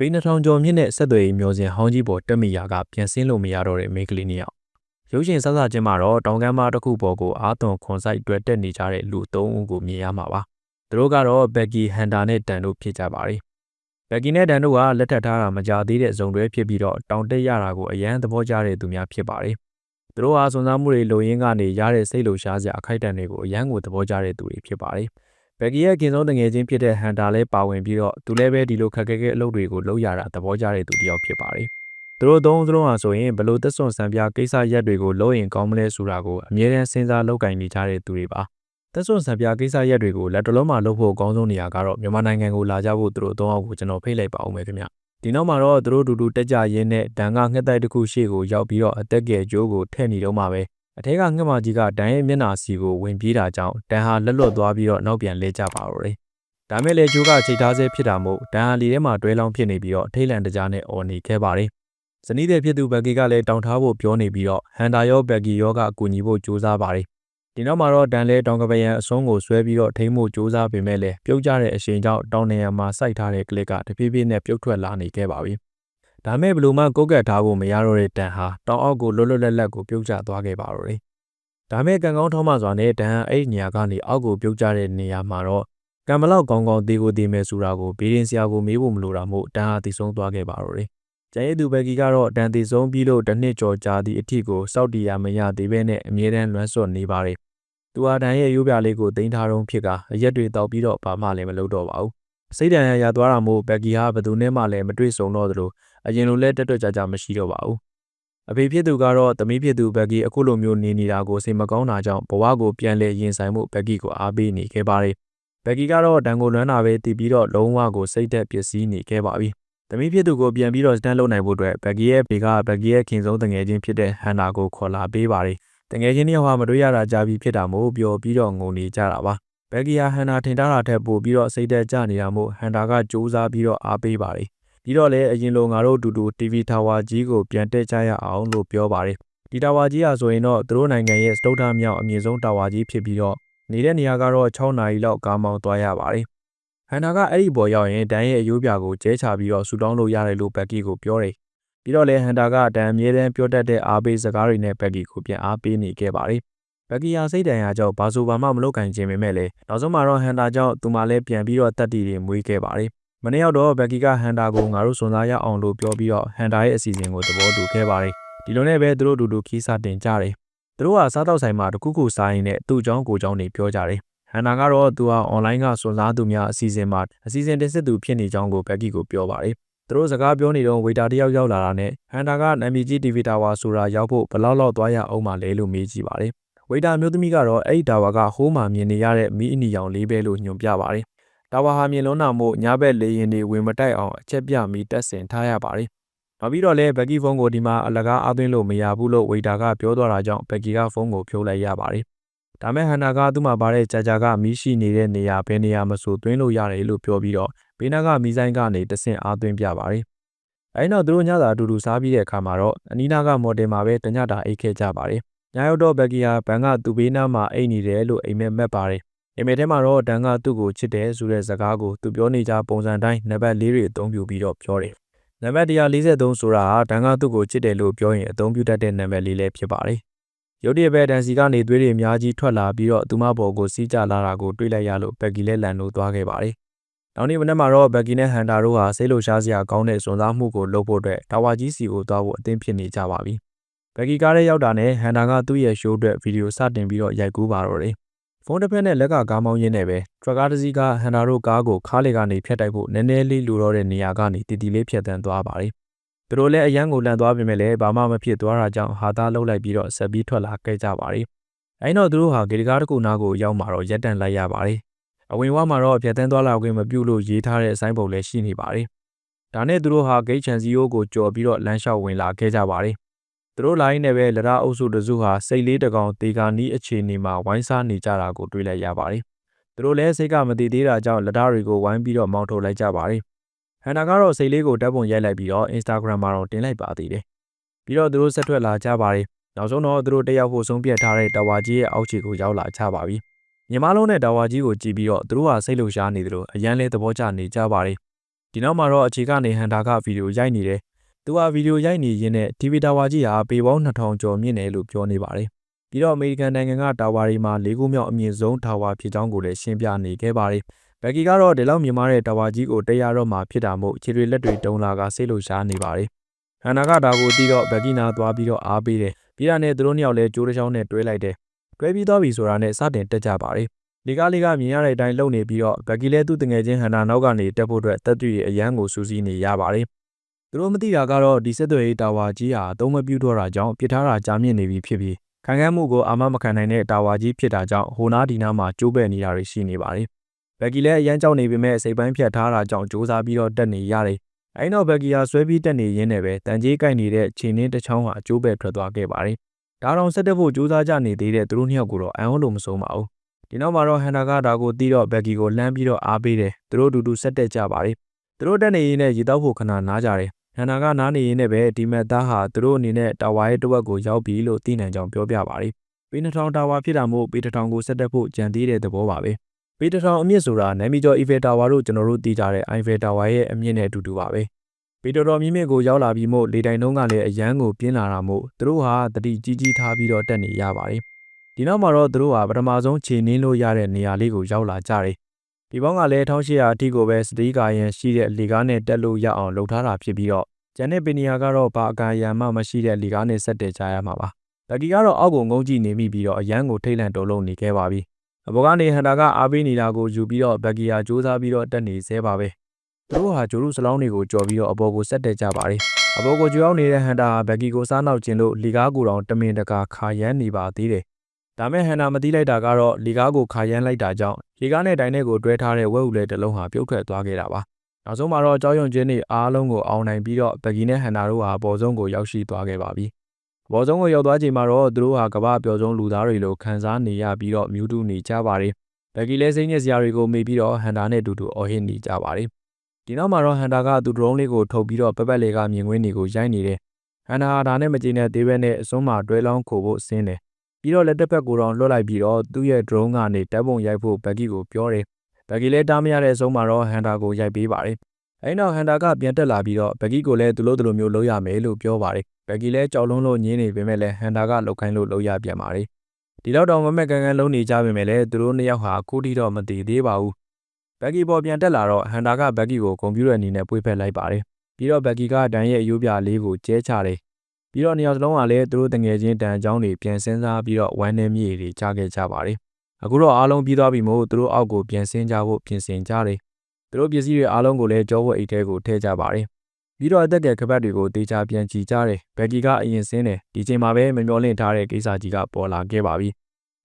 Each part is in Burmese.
ပေ2000ကျော်မြင့်တဲ့ဆက်သွယ်ရေးမျိုးစင်ဟောင်းကြီးပေါ်တက်မိရာကပြန်ဆင်းလို့မရတော့တဲ့မိန်းကလေးနှစ်ယောက်ရုပ်ရှင်စစချင်းမှာတော့တောင်ကမ်းမတစ်ခုပေါ်ကိုအာသွန်ခွန်ဆိုင်အတွက်တက်နေကြတဲ့လူ၃ဦးကိုမြင်ရမှာပါသူတို့ကတော့ဘက်ကီဟန်တာနဲ့တန်တို့ဖြစ်ကြပါတယ်ဘက်ကီနဲ့တန်တို့ကလက်ထပ်ထားတာမကြသေးတဲ့ဇုံတွဲဖြစ်ပြီးတော့တောင်တက်ရတာကိုအရန်သဘောကျတဲ့သူများဖြစ်ပါတယ်သူတို့ဟာစွန်စားမှုတွေလိုရင်းကနေရတဲ့စိတ်လှုပ်ရှားစရာအခိုက်အတန့်တွေကိုအရန်ကိုသဘောကျတဲ့သူတွေဖြစ်ပါတယ် ဘက်ကီရဲ့ခင်ဆုံးတငယ်ချင်းဖြစ်တဲ့ဟန်တာလည်းပါဝင်ပြီးတော့သူလည်းပဲဒီလိုခက်ခဲခဲအလုပ်တွေကိုလုပ်ရတာသဘောကျတဲ့သူတစ်ယောက်ဖြစ်ပါတယ်။သူတို့သုံးစလုံးဟာဆိုရင်ဘလို့သက်စွန်စံပြကိစ္စရက်တွေကိုလုပ်ရင်ကောင်းမလဲဆိုတာကိုအမြဲတမ်းစဉ်းစားလုပ်ကင်နေကြတဲ့သူတွေပါ။သက်စွန်စံပြကိစ္စရက်တွေကိုလက်တလုံးမှာလုပ်ဖို့အကောင်းဆုံးနေရာကတော့မြန်မာနိုင်ငံကိုလာကြဖို့သူတို့သုံးအောင်ကိုကျွန်တော်ဖိတ်လိုက်ပါအောင်မယ်ခင်ဗျ။ဒီနောက်မှာတော့သူတို့တူတူတက်ကြရင်းနဲ့ဒန်ကငှက်တိုက်တစ်ခုရှေ့ကိုရောက်ပြီးတော့အသက်ငယ်ကျိုးကိုထည့်နေတော့မှပဲ အထက်ကငှက်မကြီးကဒန်ရဲ့မျက်နှာစီကိုဝင်ပြေးတာကြောင့်ဒန်ဟာလက်လွတ်သွားပြီးတော့နောက်ပြန်လဲကျပါတော့တယ်။ဒါမဲ့လေကျိုးကချိတ်ထားဆဲဖြစ်တာမို့ဒန်ဟာလီထဲမှာတွဲလောင်းဖြစ်နေပြီးတော့ထိတ်လန့်တကြားနဲ့အော်နေခဲ့ပါတယ်။ဇနီးတဲ့ဖြစ်သူဘက်ကီကလည်းတောင်ထားဖို့ပြောနေပြီးတော့ဟန်တာရောဘက်ကီရောကအကူညီဖို့ကြိုးစားပါတယ်။ဒီနောက်မှာတော့ဒန်လဲတောင်ကပယံအစုံးကိုဆွဲပြီးတော့ထိမ့်ဖို့ကြိုးစားပေမဲ့လည်းပြုတ်ကျတဲ့အချိန်ကြောင့်တောင်နေရံမှာစိုက်ထားတဲ့ကလစ်ကတဖြည်းဖြည်းနဲ့ပြုတ်ထွက်လာနေခဲ့ပါပြီ။ ဒါမဲ့ဘလို့မှကုတ်ကတ်ထားဖို့မရတော့တဲ့တန်ဟာတောင်အောက်ကိုလွတ်လွတ်လပ်လပ်ကိုပြုတ်ကျသွားခဲ့ပါတော့တယ်ဒါမဲ့ကံကောင်းထောင်းမစွာနဲ့ဒန်အဲ့နေရာကနေအောက်ကိုပြုတ်ကျတဲ့နေရာမှာတော့ကံမလောက်ကောင်းကောင်းတေကိုတေမယ်ဆိုတာကိုဘေးရင်ဆရာကိုမေးဖို့မလိုတာမို့ဒန်ဟာတည်ဆုံးသွားခဲ့ပါတော့တယ်။ကျန်ရည်သူဘက်ကီကတော့ဒန်တည်ဆုံးပြီးလို့တစ်နှစ်ကျော်ကြာသည့်အထီကိုစောက်တီယာမရသေးဘဲနဲ့အမြဲတမ်းလွမ်းဆွတ်နေပါတယ်။သူဟာဒန်ရဲ့ရိုးပြလေးကိုတင်ထားတော့ဖြစ်ကအရက်တွေတောက်ပြီးတော့ဘာမှလည်းမလုပ်တော့ပါဘူး။စိတ်တန်ရရသွားတာမို့ဘက်ကီဟာဘယ်သူနဲ့မှလည်းမတွေ့ဆုံတော့သလို အရင်လိုလဲတက်တွက်ကြကြမရှိတော့ပါဘူးအဖေဖြစ်သူကတော့သမီးဖြစ်သူဘက်ကီအခုလိုမျိုးနေနေတာကိုစိတ်မကောင်းတာကြောင့်ဘဝကိုပြန်လဲရင်ဆိုင်မှုဘက်ကီကိုအားပေးနေခဲ့ပါတယ်။ဘက်ကီကတော့ဒန်ကိုလွမ်းတာပဲတည်ပြီးတော့လုံးဝကိုစိတ်သက်ပစ္စည်းနေခဲ့ပါပြီ။သမီးဖြစ်သူကိုပြန်ပြီးတော့စတန်လုပ်နိုင်ဖို့အတွက်ဘက်ကီရဲ့ဖေကဘက်ကီရဲ့ခင်ဆုံးတငယ်ချင်းဖြစ်တဲ့ဟန်နာကိုခေါ်လာပေးပါတယ်။တငယ်ချင်းတယောက်ဟာမတွေ့ရတာကြာပြီဖြစ်တာမို့ပျော်ပြီးတော့ငုံနေကြတာပါ။ဘက်ကီယာဟန်နာထင်ထားတာထက်ပိုပြီးတော့စိတ်သက်ကြနေတာမို့ဟန်တာကစူးစမ်းပြီးတော့အားပေးပါတယ် ပြီးတော့လည်းအရင်လိုငါတို့အတူတူ TV Tower ကြီးကိုပြန်တက်ကြရအောင်လို့ပြောပါတယ်ဒီ Tower ကြီးဟာဆိုရင်တော့သူတို့နိုင်ငံရဲ့စတုထမြောက်အမြင့်ဆုံး Tower ကြီးဖြစ်ပြီးတော့နေတဲ့နေရာကတော့6နာရီလောက်ကားမောင်းသွားရပါတယ်ဟန်နာကအဲ့ဒီပေါ်ရောက်ရင်ဒန်ရဲ့အယိုးပြာကိုကျဲချပြီးတော့ဆူတောင်းလို့ရတယ်လို့ဘက်ကီကိုပြောတယ်ပြီးတော့လည်းဟန်တာကဒန်အမြဲတမ်းပြောတတ်တဲ့အားပေးစကားတွေနဲ့ဘက်ကီကိုပြန်အားပေးနေခဲ့ပါတယ်ဘက်ကီယာစိတ်တန်ရာကြောင့်ဘာဆိုဘာမှမလုပ်ကင်ခြင်းပေမဲ့လည်းနောက်ဆုံးမှာတော့ဟန်တာကြောင့်သူမလည်းပြန်ပြီးတော့တက်တီတွေမွေးခဲ့ပါတယ် မနေ့ရောက်တော့ဘက်ကီကဟန်တာကိုငါတို့စွန်စားရအောင်လို့ပြောပြီးတော့ဟန်တာရဲ့အစီအစဉ်ကိုသဘောတူခဲ့ပါတယ်ဒီလိုနဲ့ပဲသူတို့အတူတူခီးစားတင်ကြတယ်သူတို့ကစားတော့ဆိုင်မှာတခုခုစားရင်းနဲ့သူ့အကြောင်းကိုအကြောင်းတွေပြောကြတယ်ဟန်နာကတော့သူဟာ online ကစွန်စားသူများအစီအစဉ်မှာအစီအစဉ်တင်ဆက်သူဖြစ်နေကြောင်းကိုဘက်ကီကိုပြောပါတယ်သူတို့စကားပြောနေတော့ဝေတာတယောက်ရောက်လာတာနဲ့ဟန်တာကနာမည်ကြီး TV Tower ဆိုတာရောက်ဖို့ဘလောက်လောက်သွားရအောင်မလဲလို့မေးကြည့်ပါတယ်ဝေတာမျိုးသမီးကတော့အဲ့ဒီ tower ကဟိုးမှမြင်နေရတဲ့မီးအနီရောင်လေးပဲလို့ညွှန်ပြပါတယ် တာဝါဟာမြင်လုံးနာမို့ညဘက်လေရင်တွေဝင်မတိုက်အောင်အချက်ပြမီတက်ဆင်ထားရပါတယ်။နောက်ပြီးတော့လည်းဘက်ကီဖုန်းကိုဒီမှာအလကားအသွင်းလို့မရဘူးလို့ဝေတာကပြောသွားတာကြောင့်ဘက်ကီကဖုန်းကိုဖြိုးလိုက်ရပါတယ်။ဒါမဲ့ဟန်နာကသူ့မှာပါတဲ့ကြာကြာကမီးရှိနေတဲ့နေရာဘယ်နေရာမဆိုသွင်းလို့ရတယ်လို့ပြောပြီးတော့ဘေးနားကမီးဆိုင်ကနေတဆင့်အားသွင်းပြပါတယ်။အဲဒီနောက်သူတို့ညသာအတူတူစားပြီးတဲ့အခါမှာတော့အနီးနားကမော်တယ်မှာပဲတညတာအိတ်ခဲ့ကြပါတယ်။ညရောက်တော့ဘက်ကီဟာဘန်ကသူ့ဘေးနားမှာအိတ်နေတယ်လို့အိမ်မက်မက်ပါတယ် အမေထဲမှာတော့ဒန်ကသူ့ကိုချစ်တယ်ဆိုတဲ့စကားကိုသူပြောနေကြပုံစံတိုင်းနံပါတ်၄တွေအသုံးပြုပြီးတော့ပြောတယ်။နံပါတ်143ဆိုတာဟာဒန်ကသူ့ကိုချစ်တယ်လို့ပြောရင်အသုံးပြုတတ်တဲ့နံပါတ်လေးလည်းဖြစ်ပါတယ်။ရုတ်တရက်ပဲဒန်စီကနေသွေးတွေအများကြီးထွက်လာပြီးတော့သူမဘော်ကိုစီးကြလာတာကိုတွေ့လိုက်ရလို့ဘက်ကီလည်းလန်လို့သွားခဲ့ပါတယ်။နောက်နေ့မနက်မှာတော့ဘက်ကီနဲ့ဟန်တာတို့ဟာစိတ်လှုပ်ရှားစရာကောင်းတဲ့စွန်စားမှုကိုလုပ်ဖို့အတွက်တာဝါကြီးစီကိုသွားဖို့အသင့်ဖြစ်နေကြပါပြီ။ဘက်ကီကားထဲရောက်တာနဲ့ဟန်တာကသူ့ရဲ့ရှိုးအတွက်ဗီဒီယိုစတင်ပြီးတော့ရိုက်ကူးပါတော့တယ်။ ဖုန်းတစ်ဖက်နဲ့လက်ကကားမောင်းရင်းနဲ့ပဲထရက်ကားတစ်စီးကဟန်တာတို့ကားကိုခါးလေကနေဖြတ်တိုက်ဖို့နည်းနည်းလေးလိုတော့တဲ့နေရာကနေတီတီလေးဖြတ်တန်းသွားပါတယ်။သူတို့လည်းအရန်ကိုလန့်သွားပြင်မဲ့လည်းဘာမှမဖြစ်သွားတာကြောင့်ဟာသားလှုပ်လိုက်ပြီးတော့ဆက်ပြီးထွက်လာခဲ့ကြပါတယ်။အဲတော့သူတို့ဟာဂေတကားတစ်ခုနားကိုရောက်มาတော့ရက်တန်လိုက်ရပါတယ်။အဝင်ဝါမှာတော့ဖြတ်တန်းသွားလာခွင့်မပြုလို့ရေးထားတဲ့အဆိုင်ပုံလည်းရှိနေပါတယ်။ဒါနဲ့သူတို့ဟာဂိတ်ချန်စီယိုကိုကြော်ပြီးတော့လမ်းလျှောက်ဝင်လာခဲ့ကြပါတယ်။ သူတို့လိုင်းနဲ့ပဲလရအုပ်စုတစုဟာစိတ်လေးတကောင်တေကာနီးအခြေအနေမှာဝိုင်းစားနေကြတာကိုတွေ့လိုက်ရပါတယ်။သူတို့လည်းစိတ်ကမတည်သေးတာကြောင့်လရတွေကိုဝိုင်းပြီးတော့မောင်းထုတ်လိုက်ကြပါတယ်။ဟန်နာကတော့စိတ်လေးကိုတပ်ပုံရိုက်လိုက်ပြီးတော့ Instagram မှာတော့တင်လိုက်ပါသေးတယ်။ပြီးတော့သူတို့ဆက်ထွက်လာကြပါတယ်။နောက်ဆုံးတော့သူတို့တယောက်ဖို့ဆုံးဖြတ်ထားတဲ့တာဝါကြီးရဲ့အောက်ခြေကိုရောက်လာကြပါပြီ။ညီမလုံးနဲ့တာဝါကြီးကိုကြည့်ပြီးတော့သူတို့ဟာစိတ်လှုပ်ရှားနေတယ်လို့အရန်လဲသဘောကျနေကြပါတယ်။ဒီဒီနောက်မှာတော့အခြေကနေဟန်တာကဗီဒီယိုရိုက်နေတယ် သူကဗီဒီယိုရိုက်နေရင်းနဲ့ TV တာဝါကြီးဟာပေပေါင်း2000ကျော်မြင့်တယ်လို့ပြောနေပါတယ်ပြီးတော့အမေရိကန်နိုင်ငံကတာဝါတွေမှာ၄ခုမြောက်အမြင့်ဆုံးတာဝါဖြစ်ကြောင်းကိုလည်းရှင်းပြနေခဲ့ပါတယ်ဘက်ကီကတော့ဒီလောက်မြင်မာတဲ့တာဝါကြီးကိုတရားတော့မှဖြစ်တာမို့ခြေတွေလက်တွေတုံးလာကဆေးလို့ရှားနေပါတယ်ဟန်နာကဒါကိုတီးတော့ဘက်ကီနာသွားပြီးတော့အားပေးတယ်ပြီးတာနဲ့သူတို့နှစ်ယောက်လည်းကြိုးတစ်ချောင်းနဲ့တွဲလိုက်တယ်တွဲပြီးသွားပြီဆိုတာနဲ့စတင်တက်ကြပါတယ်လီကာလီကမြင်ရတဲ့အတိုင်းလုံနေပြီးတော့ဘက်ကီလည်းသူ့တငယ်ချင်းဟန်နာနောက်ကနေတက်ဖို့အတွက်တက်တူရဲ့အရန်ကိုစူးစီးနေရပါတယ် သူတို့မသိတာကတော့ဒီဆက်သွယ်ရေးတာဝါကြီးဟာအသုံးမပြုတော့တာကြောင့်ပြစ်ထားတာကြာမြင့်နေပြီဖြစ်ပြီးခံခံမှုကိုအာမမခံနိုင်တဲ့တာဝါကြီးဖြစ်တာကြောင့်ဟိုနာဒီနာမှာကျိုးပဲ့နေတာတွေရှိနေပါတယ်ဘက်ကီလည်းအရန်ကြောက်နေပေမဲ့စိတ်ပိုင်းဖြတ်ထားတာကြောင့်စူးစမ်းပြီးတော့တက်နေရတယ်။အဲဒီနောက်ဘက်ကီယာဆွဲပြီးတက်နေရင်းနဲ့ပဲတန်ကြီးကိုက်နေတဲ့ခြေနှင်းတစ်ချောင်းဟာအကျိုးပဲထွက်သွားခဲ့ပါတယ်။ဒါတော့ဆက်တက်ဖို့စူးစမ်းကြနေသေးတဲ့သူတို့နှစ်ယောက်ကိုတော့အံ့ဩလို့မဆုံးပါဘူး။ဒီနောက်မှာတော့ဟန်နာကဒါကိုတီးတော့ဘက်ကီကိုလှမ်းပြီးတော့အားပေးတယ်။သူတို့အတူတူဆက်တက်ကြပါတယ်။သူတို့တက်နေရင်းနဲ့ရေတောက်ဖို့ခဏနားကြတယ်။ ဟန်နာကနားနေရင်းနဲ့ပဲဒီမက်သားဟာသူတို့အနေနဲ့တာဝါရဲ့တဝက်ကိုရောက်ပြီလို့သိနိုင်ကြောင်းပြောပြပါတယ်။ပေ2000တာဝါဖြစ်တာမို့ပေ1000ကိုဆက်တက်ဖို့ကြံသေးတဲ့သဘောပါပဲ။ပေတထောင်အမြင့်ဆိုတာနမ်မီကျော် Eiffel Tower တို့ကျွန်တော်တို့သိကြတဲ့ Eiffel Tower ရဲ့အမြင့်နဲ့အတူတူပါပဲပေတော်တော်မြင့်မြင့်ကိုရောက်လာပြီးမို့လေတိုင်တုံးကလည်းအရန်ကိုပြင်းလာတာမို့သူတို့ဟာတတိကြီးကြီးထားပြီးတော့တက်နေရပါတယ်ဒီနောက်မှာတော့သူတို့ဟာပထမဆုံးခြေနှင်းလို့ရတဲ့နေရာလေးကိုရောက်လာကြတယ် ဒီပေါင်းကလည်း1800အထိကိုပဲစတီးကာရန်ရှိတဲ့လေကားနဲ့တက်လို့ရအောင်လုပ်ထားတာဖြစ်ပြီးတော့ကျန်တဲ့ပင်နီယာကတော့ဘာအကာရန်မှမရှိတဲ့လေကားနဲ့ဆက်တက်ကြရမှာပါတကီကတော့အောက်ကိုငုံကြည့်နေမိပြီးတော့အရန်ကိုထိတ်လန့်တုံလုံးနေခဲ့ပါပြီအဘောကနေဟန်တာကအားပေးနေတာကိုယူပြီးတော့ဘက်ကီယာစူးစမ်းပြီးတော့တက်နေသေးပါပဲသူတို့ဟာဂျိုရုစလောင်းတွေကိုကြော်ပြီးတော့အဘောကိုဆက်တက်ကြပါတယ်အဘောကိုကြွောင်းနေတဲ့ဟန်တာဟာဘက်ကီကိုစားနောက်ခြင်းလို့လီကားကိုတောင်တမင်တကာခါရမ်းနေပါသေးတယ် ဒါမဲ့ဟန်နာမသိလိုက်တာကတော့လီကားကိုခါရမ်းလိုက်တာကြောင့်လီကားနဲ့တိုင်နဲ့ကိုတွဲထားတဲ့ဝက်ဥလဲတစ်လုံးဟာပြုတ်ထွက်သွားခဲ့တာပါနောက်ဆုံးမှာတော့ကြောက်ရွံ့ခြင်းတွေအားလုံးကိုအောင်နိုင်ပြီးတော့ဘက်ကီနဲ့ဟန်နာတို့ဟာပေါ်ဆုံးကိုရောက်ရှိသွားခဲ့ပါပြီဘော်ဆုံးကိုရောက်သွားချိန်မှာတော့သူတို့ဟာကမ္ဘာပျော်ဆုံးလူသားတွေလိုခံစားနေရပြီးတော့မြူးတူးနေကြပါတယ်။ဘက်ကီလဲစိတ်ညစ်စရာတွေကိုမေ့ပြီးတော့ဟန်တာနဲ့အတူတူအော်ဟစ်နေကြပါတယ်။ဒီနောက်မှာတော့ဟန်တာကသူဒရုန်းလေးကိုထုတ်ပြီးတော့ပပက်လေကမြင်ကွင်းတွေကိုရိုက်နေတယ်။ဟန်တာဟာဒါနဲ့မကျေနပ်သေးဘဲနဲ့အစွန်းမှာတွဲလောင်းခိုဖို့ဆင်းတယ်။ ပြီးတော့လက်တစ်ဖက်ကိုတော့လွှတ်လိုက်ပြီးတော့သူ့ရဲ့ဒရုန်းကနေတပ်ပုံရိုက်ဖို့ဘက်ကီကိုပြောတယ်။ဘက်ကီလဲတားမရတဲ့အဆုံးမှာတော့ဟန်တာကိုရိုက်ပေးပါတယ်။အဲဒီနောက်ဟန်တာကပြန်တက်လာပြီးတော့ဘက်ကီကိုလည်းသူလို့သူလိုမျိုးလုပ်ရမယ်လို့ပြောပါတယ်ဘက်ကီလည်းကြောက်လုံးလို့ညင်းနေပေမဲ့လည်းဟန်တာကလှုပ်ခိုင်းလို့လှုပ်ရပြန်ပါတယ်ဒီတော့တော့မမက်ကန်ကန်လုံးနေကြပေမဲ့လည်းသူတို့နှစ်ယောက်ဟာကိုတီတော့မတည်သေးပါဘူးဘက်ကီပေါ်ပြန်တက်လာတော့ဟန်တာကဘက်ကီကိုကွန်ပျူတာအနေနဲ့ပွေးဖက်လိုက်ပါတယ်ပြီးတော့ဘက်ကီကဒန်ရဲ့အယိုးပြလေးကိုကျဲချတယ် ပြီးတော့နှစ်ယောက်စလုံးကလည်းသူတို့တငယ်ချင်းတန်အကြောင်းတွေပြန်စင်းစားပြီးတော့ဝမ်းနဲ့မြေတွေကြားခဲ့ကြပါတယ်အခုတော့အားလုံးပြီးသွားပြီမို့သူတို့အောက်ကိုပြန်ဆင်းကြဖို့ပြင်ဆင်ကြတယ်သူတို့ပစ္စည်းတွေအားလုံးကိုလည်းကြောဝတ်အိတ်ထဲကိုထည့်ကြပါတယ်ပြီးတော့အသက်ကယ်ခပတ်တွေကိုတေချာပြန်ကြည့်ကြတယ်ဘက်ကီကအရင်စင်းတယ်ဒီချိန်မှာပဲမမျောလင့်ထားတဲ့ကိစ္စကြီးကပေါ်လာခဲ့ပါပြီ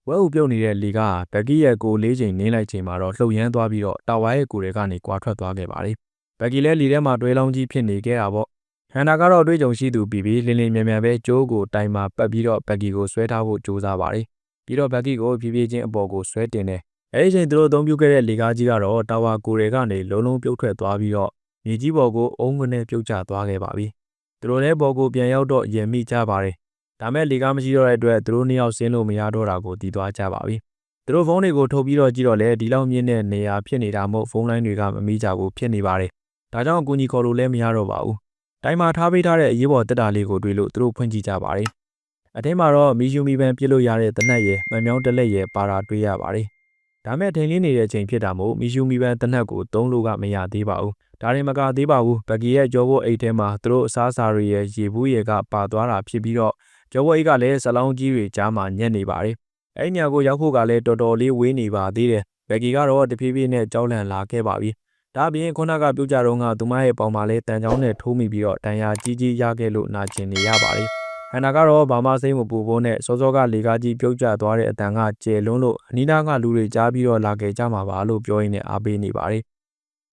ဝဲဥပြုတ်နေတဲ့လီကဘက်ကီရဲ့ကိုလေးချိန်နင်းလိုက်ချိန်မှာတော့လှုပ်ရမ်းသွားပြီးတော့တာဝါရဲ့ကိုတွေကနေကွာထွက်သွားခဲ့ပါတယ်ဘက်ကီလည်းလီထဲမှာတွဲလောင်းကြီးဖြစ်နေခဲ့တာပေါ့ ဟန်နာကတော့အတွေ့အကြုံရှိသူပြီးပြီးလင်းလင်းမြန်မြန်ပဲကျိုးကိုတိုင်မှာပတ်ပြီးတော့ဘက်ကီကိုဆွဲထားဖို့ကြိုးစားပါတယ်ပြီးတော့ဘက်ကီကိုဖြည်းဖြည်းချင်းအပေါ်ကိုဆွဲတင်တယ်အဲဒီချိန်သူတို့အသုံးပြုခဲ့တဲ့လေကားကြီးကတော့တာဝါကိုတွေကနေလုံးလုံးပြုတ်ထွက်သွားပြီးတော့မြေကြီးပေါ်ကိုအုံးကနေပြုတ်ကျသွားခဲ့ပါပြီ။သူတို့လည်းပေါ်ကိုပြန်ရောက်တော့ရင်မိကြပါတယ်။ဒါမဲ့လေကားမရှိတော့တဲ့အတွက်သူတို့နှစ်ယောက်ဆင်းလို့မရတော့တာကိုတည်သွားကြပါပြီ။သူတို့ဖုန်းတွေကိုထုတ်ပြီးတော့ကြည့်တော့လေဒီလောက်မြင့်တဲ့နေရာဖြစ်နေတာမို့ဖုန်းလိုင်းတွေကမမိကြဘူးဖြစ်နေပါတယ်။ဒါကြောင့်အကူအညီခေါ်လို့လည်းမရတော့ပါဘူး။ တိုင်းမှာထားပေးထားတဲ့အရေးပေါ်တက်တာလေးကိုတွေ့လို့သူတို့ဖွင့်ကြည့်ကြပါတယ်။အထင်းမှာတော့မီရှူမီပန်ပြစ်လို့ရတဲ့တနက်ရယ်မမြောင်းတလက်ရယ်ပါတာတွေ့ရပါတယ်။ဒါမဲ့ထိန်လင်းနေတဲ့အချိန်ဖြစ်တာမို့မီရှူမီပန်တနက်ကိုသုံးလို့ကမရသေးပါဘူးဒါရင်မကသေးပါဘူးဘက်ကီရဲ့ကြောဖို့အိတ်ထဲမှာသူတို့အစားအစာတွေရဲ့ရေဘူးရေကပါသွားတာဖြစ်ပြီးတော့ကြောဖို့အိတ်ကလည်းဇလောင်းကြီးတွေကြားမှာညက်နေပါတယ်အဲ့ညကိုရောက်ဖို့ကလည်းတော်တော်လေးဝေးနေပါသေးတယ်ဘက်ကီကတော့တဖြည်းဖြည်းနဲ့ကြောက်လန့်လာခဲ့ပါပြီ ဒါပြင်ခုနကပြုတ်ကြတော့ကသူမရဲ့ပေါင်မှာလဲတန်ချောင်းနဲ့ထိုးမိပြီးတော့တန်ရာကြီးကြီးရခဲ့လို့နာကျင်နေရပါတယ်ဟန်နာကတော့ဘာမှစိတ်မပူဖို့နဲ့စောစောကလေကားကြီးပြုတ်ကျသွားတဲ့အတန်ကကျယ်လွန်းလို့အနီးနားကလူတွေကြားပြီးတော့လာခဲ့ကြမှာပါလို့ပြောရင်းနဲ့အားပေးနေပါတယ်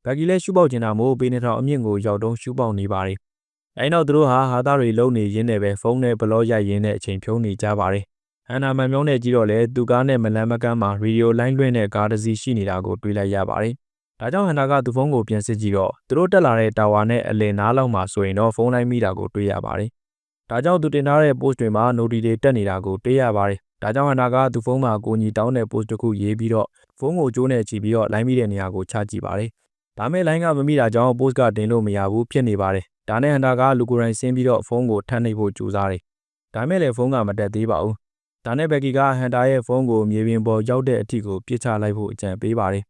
ဘက်ကီလည်းရှူပေါက်ကျင်တာမို့ပေနေထောင်အမြင့်ကိုရောက်တုံးရှူပေါက်နေပါတယ်။အဲဒီနောက်သူတို့ဟာဟာသားတွေလုံနေရင်းနဲ့ပဲဖုန်းနဲ့ဘလော့ရိုက်ရင်းနဲ့အချိန်ဖြုံးနေကြပါတယ်။ဟန်နာမန်မြောင်းနဲ့ကြည့်တော့လေသူကားနဲ့မလန်မကန်းမှာရေဒီယိုလိုင်းလွှင့်တဲ့ကားတစ်စီးရှိနေတာကိုတွေ့လိုက်ရပါတယ်။ ဒါကြောင့်ဟန်နာကသူ့ဖုန်းကိုပြန်စစ်ကြည့်တော့သူတို့တက်လာတဲ့တာဝါနဲ့အလင်နားလောက်မှာဆိုရင်တော့ဖုန်းလိုင်းမိတာကိုတွေ့ရပါတယ်။ဒါကြောင့်သူတင်ထားတဲ့ post တွေမှာ note တွေတက်နေတာကိုတွေ့ရပါတယ်။ဒါကြောင့်ဟန်နာကသူ့ဖုန်းမှာကိုညီတောင်းတဲ့ post တစ်ခုရေးပြီးတော့ဖုန်းကိုကျိုးနဲ့ကြည့်ပြီးတော့လိုင်းမိတဲ့နေရာကိုချကြည့်ပါတယ်။ဒါဒါမဲ့လိုင်းကမမိတာကြောင့် post ကတင်လို့မရဘူးဖြစ်နေပါတယ်ဒါနဲ့ဟန်တာကလူကိုယ်တိုင်ဆင်းပြီးတော့ဖုန်းကိုထပ်နှိပ်ဖို့ကြိုးစားတယ်ဒါမဲ့လည်းဖုန်းကမတက်သေးပါဘူးဒါနဲ့ဘက်ကီကဟန်တာရဲ့ဖုန်းကိုမြေပြင်ပေါ်ရောက်တဲ့အထိကိုပြစ်ချလိုက်ဖို့အကြံပေးပါတယ်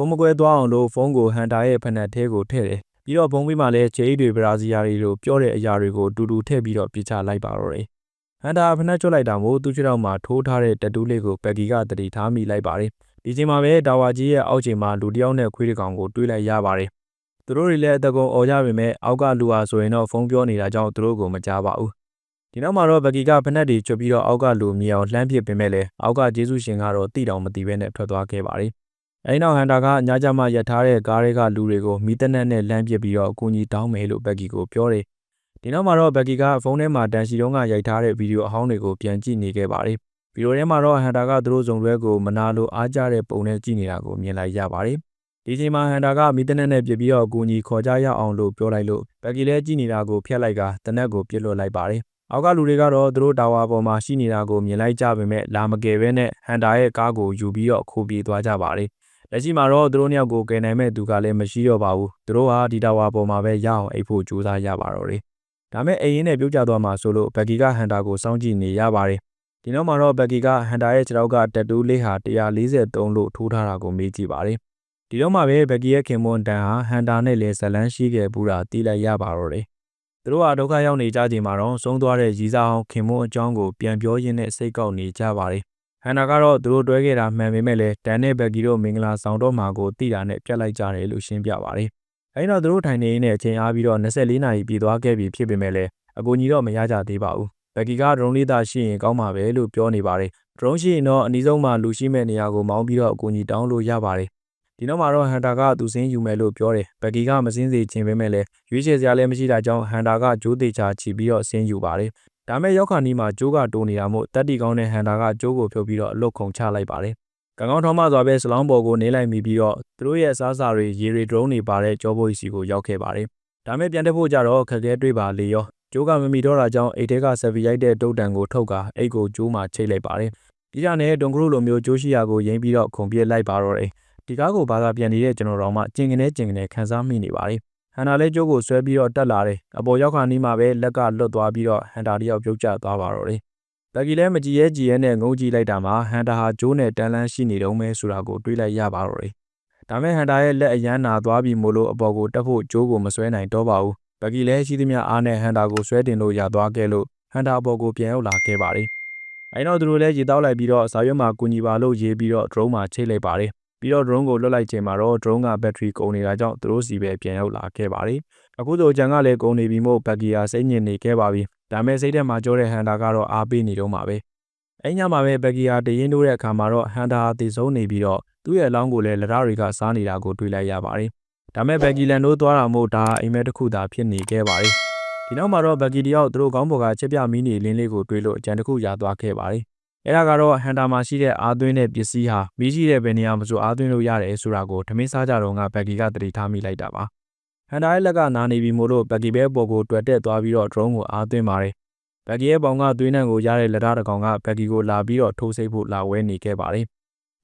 ဖုန်းမကွဲသွားအောင်လို့ဖုန်းကိုဟန်တာရဲ့ဖက်နှက်ထဲကိုထည့်တယ်ပြီးတော့ဖုန်းပေးမှလည်းချေအိတ်တွေဘရာဇီယာတွေလိုပြောတဲ့အရာတွေကိုတူတူထည့်ပြီးတော့ပြစ်ချလိုက်ပါတော့တယ်ဟန်တာဖက်နှက်ချွတ်လိုက်တာမို့သူ့ခြေထောက်မှာထိုးထားတဲ့တက်တူးလေးကိုဘက်ကီကတတိထားမိလိုက်ပါတယ်ဒီချိန်မှာပဲတာဝါကြီးရဲ့အောက်ချိန်မှာလူတစ်ယောက်နဲ့ခွေးတစ်ကောင်ကိုတွေးလိုက်ရပါတယ်သူတို့တွေလည်းအတကုံអော်ကြပေမဲ့အောက်ကလူဟာဆိုရင်တော့ဖုန်းပြောနေတာကြောင့်သူတို့ကိုမကြားပါဘူးဒီနောက်မှာတော့ဘက်ကီကဖက်နှက်တွေချွတ်ပြီးတော့အောက်ကလူမြေအောင်လှမ်းပစ်ပေမဲ့လည်းအောက်ကဂျေဆုရှင်ကတော့တိတောင်မတိဘဲနဲ့ထွက်သွားခဲ့ပါတယ် အဲဒီနောက်ဟန်တာကညကြမှာရထားတဲ့ကားတွေကလူတွေကိုမိတနက်နဲ့လှမ်းပစ်ပြီးတော့အကူအညီတောင်းမယ်လို့ဘက်ကီကိုပြောတယ်ဒီနောက်မှာတော့ဘက်ကီကဖုန်းထဲမှာတန်ရှီတုံးကရိုက်ထားတဲ့ဗီဒီယိုအဟောင်းတွေကိုပြန်ကြည့်နေခဲ့ပါတယ်ဗီဒီယိုထဲမှာတော့ဟန်တာကသူတို့စုံတွဲကိုမနာလိုအားကြတဲ့ပုံနဲ့ကြည့်နေတာကိုမြင်လိုက်ရပါတယ်ဒီချိန်မှာဟန်တာကမိတနက်နဲ့ပြစ်ပြီးတော့အကူအညီခေါ်ကြရအောင်လို့ပြောလိုက်လို့ဘက်ကီလည်းကြည့်နေတာကိုဖျက်လိုက်ကတနက်ကိုပြစ်လွတ်လိုက်ပါတယ်အောက်ကလူတွေကတော့သူတို့တာဝါပေါ်မှာရှိနေတာကိုမြင်လိုက်ကြပေမဲ့လာမကယ်ပဲနဲ့ဟန်တာရဲ့ကားကိုယူပြီးတော့ခိုးပြေးသွားကြပါတယ် လက်ရှိမှာတော့သူတို့နှစ်ယောက်ကိုကယ်နိုင်မဲ့သူကလည်းမရှိတော့ပါဘူးသူတို့ဟာဒီတာဝါပေါ်မှာပဲရအောင်အိပ်ဖို့ကြိုးစားရပါတော့တယ်ဒါမဲ့အိမ်ရင်းနဲ့ပြုတ်ကျသွားမှာဆိုလို့ဘက်ကီကဟန်တာကိုစောင့်ကြည့်နေရပါတယ်ဒီနောက်မှာတော့ဘက်ကီကဟန်တာရဲ့ခြေထောက်ကတက်တူးလေးဟာ143လို့ထိုးထားတာကိုမေးကြည့်ပါတယ်ဒီတော့မှပဲဘက်ကီရဲ့ခင်မွန်တန်ဟာဟန်တာနဲ့လည်းဇလန်းရှိခဲ့ဘူးတာတီးလိုက်ရပါတော့တယ်သူတို့ဟာဒုက္ခရောက်နေကြချိန်မှာတော့ဆုံးသွားတဲ့ရီစာအောင်ခင်မွန်အကြောင်းကိုပြန်ပြောရင်းနဲ့စိတ်ကောက်နေကြပါတယ် ဟန်နာကတော့သူတို့တွဲခဲ့တာမှန်ပေမဲ့လည်းဒန်နဲ့ဘက်ကီတို့မင်္ဂလာဆောင်တော့မှာကိုတိတာနဲ့ပြတ်လိုက်ကြတယ်လို့ရှင်းပြပါတယ်အဲဒီတော့သူတို့ထိုင်နေရင်းနဲ့အချိန်အားပြီးတော့24နာရီပြည့်သွားခဲ့ပြီဖြစ်ပေမဲ့လည်းအကူကြီးတော့မရကြသေးပါဘူးဘက်ကီကဒရုန်းလေးသာရှိရင်ကောင်းမှာပဲလို့ပြောနေပါတယ်ဒရုန်းရှိရင်တော့အနည်းဆုံးမှလူရှိမဲ့နေရာကိုမောင်းပြီးတော့အကူကြီးတောင်းလို့ရပါတယ်ဒီနောက်မှာတော့ဟန်တာကသူစင်းယူမယ်လို့ပြောတယ်ဘက်ကီကမစင်းစေချင်ပေမဲ့လည်းရွေးချယ်စရာလည်းမရှိတာကြောင့်ဟန်တာကဂျိုးသေးချာချီပြီးတော့စင်းယူပါတယ် ဒါမဲ့ရောက်ခါနီးမှာဂျိုးကတိုးနေတာမို့တက်တီကောင်းတဲ့ဟန်တာကဂျိုးကိုဖြုတ်ပြီးတော့အလုတ်ခုံချလိုက်ပါတယ်ကံကောင်းထောင်းမစွာပဲစလောင်းပေါ်ကိုနေလိုက်မိပြီးတော့သူတို့ရဲ့အစားအစာတွေရေရီဒရုန်းတွေပါတဲ့ကြောဘိုးစီကိုရောက်ခဲ့ပါတယ်ဒါမဲ့ပြန်တက်ဖို့ကြတော့ခက်ခဲတွေးပါလေရောဂျိုးကမမီတော့တာကြောင့်အိတ်ထဲကဆက်ဗီရိုက်တဲ့တုတ်တန်ကိုထုတ်ကာအိတ်ကိုဂျိုးမှချိတ်လိုက်ပါတယ်ဒီကြနဲ့ဒွန်ကရုလိုမျိုးဂျိုးရှိယာကိုရင်ပြီးတော့ခုံပြစ်လိုက်ပါတော့တယ်ဒီကားကိုဘာသာပြန်နေတဲ့ကျွန်တော်တို့မှကျင်ကနေကျင်ကနေခန်းစားမိနေပါတယ် ဟန်တာလည်းကျိုးကိုဆွဲပြီးတော့တက်လာတယ်အပေါ်ရောက်ခါနီးမှာပဲလက်ကလွတ်သွားပြီးတော့ဟန်တာတယောက်ပြုတ်ကျသွားပါတော့တယ်ဘက်ကီလည်းမကြည်ရဲကြည်ရဲနဲ့ငုံကြည့်လိုက်တာမှာဟန်တာဟာဂျိုးနဲ့တန်လန်းရှိနေတော့မဲဆိုတာကိုတွေးလိုက်ရပါတော့တယ်ဒါမဲ့ဟန်တာရဲ့လက်အရန်နာသွားပြီးမို့လို့အပေါ်ကိုတက်ဖို့ဂျိုးကိုမဆွဲနိုင်တော့ပါဘူးဘက်ကီလည်းရှိသမျှအားနဲ့ဟန်တာကိုဆွဲတင်လို့ရသွားခဲ့လို့ဟန်တာအပေါ်ကိုပြန်ရောက်လာခဲ့ပါတယ်အဲတော့သူတို့လည်းရေတောက်လိုက်ပြီးတော့စာရွက်မှာကူညီပါလို့ရေးပြီးတော့ drone မှာချိတ်လိုက်ပါတယ် ပြီးတော့ drone ကိုလွတ်လိုက်ချိန်မှာတော့ drone ကဘက်ထရီကုန်နေတာကြောင့်သူတို့စီပဲပြန်ရောက်လာခဲ့ပါတယ်အခုဆိုဂျန်ကလည်းကုန်နေပြီမို့ဘက်ကီယာစိတ်ညစ်နေခဲ့ပါပြီဒါမဲ့စိတ်ထဲမှာကြောတဲ့ဟန်တာကတော့အားပေးနေတော့မှာပဲအဲညမှာပဲဘက်ကီယာတရင်တို့တဲ့အခါမှာတော့ဟန်တာတည်ဆုံးနေပြီးတော့သူ့ရဲ့အလောင်းကိုလည်းလက်ရတွေကစားနေတာကိုတွေ့လိုက်ရပါတယ်ဒါမဲ့ဘက်ကီလန်တို့သွားတာမို့ဒါအိမ်မက်တစ်ခုသာဖြစ်နေခဲ့ပါတယ်ဒီနောက်မှာတော့ဘက်ကီတယောက်သူတို့ကောင်းပေါ်ကချက်ပြမီးနေလင်းလေးကိုတွေးလို့အကြံတစ်ခုရသွားခဲ့ပါတယ် အဲ့ဒါကတော့ဟန်တာမှာရှိတဲ့အားသွင်းတဲ့ပစ္စည်းဟာမီးရှိတဲ့ဘယ်နေရာမှာဆိုအားသွင်းလို့ရတယ်ဆိုတာကိုထမင်းစားကြတော့ကဘက်ကီကတတိထားမိလိုက်တာပါဟန်တာရဲ့လက်ကနာနေပြီမို့လို့ဘက်ကီပဲပေါ်ကိုတွေ့တက်သွားပြီးတော့ drone ကိုအားသွင်းပါတယ်ဘက်ကီရဲ့ပေါင်ကသွေးနှံကိုရတဲ့လက်သားတစ်ကောင်ကဘက်ကီကိုလာပြီးတော့ထိုးစိတ်ဖို့လာဝဲနေခဲ့ပါတယ်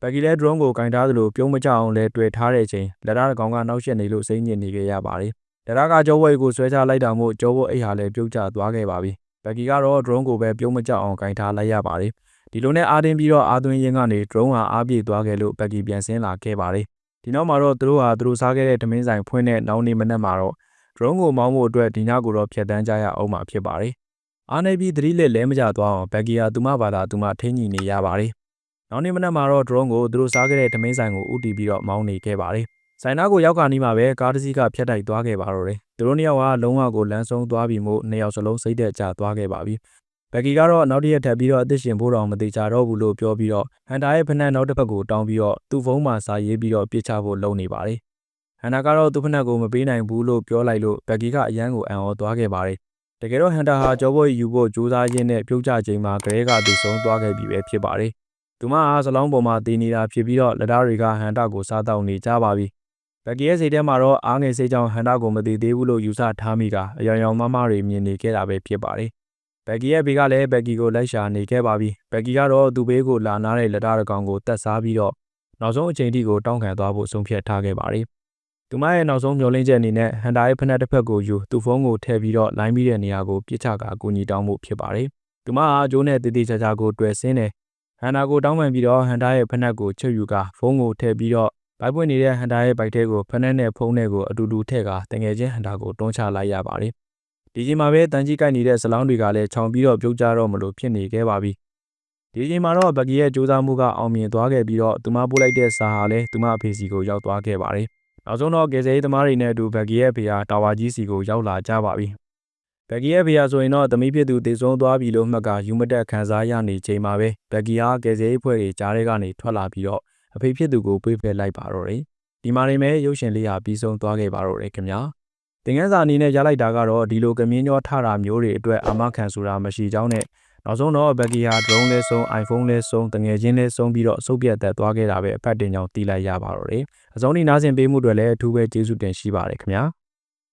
ဘက်ကီလည်း drone ကိုကင်ထားသလိုပြုံးမကြအောင်လဲတွေ့ထားတဲ့အချိန်လက်သားတစ်ကောင်ကနောက်ရှက်နေလို့စိမ့်ညစ်နေခဲ့ရပါတယ်လက်သားကကျောဝဲကိုဆွဲချလိုက်တာမို့ကျောဝဲအိတ်ဟာလည်းပြုတ်ကျသွားခဲ့ပါပြီဘက်ကီကတော့ drone ကိုပဲပြုံးမကြအောင်ကင်ထားလိုက်ရပါတယ် ဒီလိုနဲ့အားတင်းပြီးတော့အားသွင်းရင်းကနေ drone ဟာအားပြေသွားခဲ့လို့ဘက်ကီပြန်ဆင်းလာခဲ့ပါတယ်ဒီနောက်မှာတော့သူတို့ဟာသူတို့စားခဲ့တဲ့ထမင်းဆိုင်ဖွင့်တဲ့နောက်နေ့မနက်မှာတော့ drone ကိုမောင်းဖို့အတွက်ဒီညကိုတော့ဖြတ်တန်းကြရအောင်မှာဖြစ်ပါတယ်အားနေပြီးသတိလက်လဲမကြသွားအောင်ဘက်ကီဟာသူမဘာသာသူမထိန်းညှိနေရပါတယ်နောက်နေ့မနက်မှာတော့ drone ကိုသူတို့စားခဲ့တဲ့ထမင်းဆိုင်ကိုဥတီပြီးတော့မောင်းနေခဲ့ပါတယ်ဆိုင်နာကိုရောက်ခါနီးမှာပဲကားတစ်စီးကဖြတ်တိုက်သွားခဲ့ပါတော့တယ်သူတို့နှစ်ယောက်ကလုံးဝကိုလမ်းဆုံးသွားပြီးမို့နှစ်ယောက်စလုံးစိတ်သက်ကြသွားခဲ့ပါပြီ ဘက်ကီကတော့နောက်တစ်ရက်ထပ်ပြီးတော့အသက်ရှင်ဖို့တော့မသေးကြတော့ဘူးလို့ပြောပြီးတော့ဟန်တာရဲ့ဖနက်နောက်တစ်ဖက်ကိုတောင်းပြီးတော့သူ့ဖုန်းမှာစာရေးပြီးတော့ပြစ်ချဖို့လုပ်နေပါတယ်။ဟန်တာကတော့သူ့ဖနက်ကိုမပေးနိုင်ဘူးလို့ပြောလိုက်လို့ဘက်ကီကအရန်ကိုအံ့ဩသွားခဲ့ပါတယ်။တကယ်တော့ဟန်တာဟာကြောဘောယူဖို့ကြိုးစားရင်းနဲ့ပြုတ်ကျချိန်မှာဂရဲကသူဆုံးသွားခဲ့ပြီပဲဖြစ်ပါတယ်။သူမအားစလောင်းပေါ်မှာတည်နေတာဖြစ်ပြီးတော့လက်သားတွေကဟန်တာကိုစားတောက်နေကြပါပြီ။ဘက်ကီရဲ့စိတ်ထဲမှာတော့အားငယ်စိတ်ကြောင့်ဟန်တာကိုမတည်သေးဘူးလို့ယူဆထားမိကအယောင်ယောင်မမတွေမြင်နေခဲ့တာပဲဖြစ်ပါတယ်။ ဘက်ကီရဲ့ဘေးကလည်းဘက်ကီကိုလိုက်ရှာနေခဲ့ပါပြီဘက်ကီကတော့သူ့ဘေးကိုလာနာတဲ့လက်သားတစ်ကောင်ကိုတတ်စားပြီးတော့နောက်ဆုံးအချိန်ထိကိုတောင်းခံသွားဖို့ဆုံးဖြတ်ထားခဲ့ပါတယ်သူမရဲ့နောက်ဆုံးမျှော်လင့်ချက်အနေနဲ့ဟန်တာရဲ့ဖက်နှက်တစ်ဖက်ကိုယူသူ့ဖုန်းကိုထည့်ပြီးတော့လိုင်းပြီးတဲ့နေရာကိုပြစ်ချကာအကူအညီတောင်းဖို့ဖြစ်ပါတယ်။သူမဟာအကျိုးနဲ့တည်တည်ချာချာကိုတွေ့ဆင်းတယ်။ဟန်တာကိုတောင်းပန်ပြီးတော့ဟန်တာရဲ့ဖက်နှက်ကိုချွတ်ယူကာဖုန်းကိုထည့်ပြီးတော့ဘိုက်ပွင့်နေတဲ့ဟန်တာရဲ့ဘိုက်ထဲကိုဖက်နှက်နဲ့ဖုန်းနဲ့ကိုအတူတူထည့်ကာတငယ်ချင်းဟန်တာကိုတွန်းချလိုက်ရပါတယ်။ ဒီချိန်မှာပဲတန်ကြီးကိုက်နေတဲ့ဇလောင်းတွေကလည်းခြောင်ပြီးတော့ပြုတ်ကြတော့မလို့ဖြစ်နေခဲ့ပါပြီ။ဒီချိန်မှာတော့ဘက်ကီရဲ့စူးစမ်းမှုကအောင်မြင်သွားခဲ့ပြီးတော့သူမပို့လိုက်တဲ့စာဟာလည်းသူမအဖေစီကိုရောက်သွားခဲ့ပါတယ်။နောက်ဆုံးတော့ကေဆယ်ရေးသမားတွေနဲ့အတူဘက်ကီရဲ့ဖေဟာတာဝါကြီးစီကိုရောက်လာကြပါပြီ။ဘက်ကီရဲ့ဖေဟာဆိုရင်တော့သမီးဖြစ်သူတည်ဆုံးသွားပြီလို့မှတ်ကယူမတက်ခံစားရနေချိန်မှာပဲဘက်ကီဟာကေဆယ်ရေးဖွဲ့တွေကြားထဲကနေထွက်လာပြီးတော့အဖေဖြစ်သူကိုပြေးဖယ်လိုက်ပါတော့တယ်။ဒီမှာနေမဲ့ရုပ်ရှင်လေးဟာပြီးဆုံးသွားခဲ့ပါတော့တယ်ခင်ဗျာ။ တင်ငန်းစာအနေနဲ့ရလိုက်တာကတော့ဒီလိုကမြင်းကြောထတာမျိုးတွေအတွက်အာမခံဆိုတာမရှိကြောင်းနဲ့နောက်ဆုံးတော့ဘက်ကီဟာ drone လဲဆုံး iPhone လဲဆုံးတငယ်ချင်းလဲဆုံးပြီးတော့အဆုတ်ပြတ်သက်သွားခဲ့တာပဲအဖက်တင်ကြောင်တီးလိုက်ရပါတော့တယ်။အစုံဒီနားဆင်ပေးမှုတွေလည်းအထူးပဲကျေးဇူးတင်ရှိပါတယ်ခင်ဗျာ။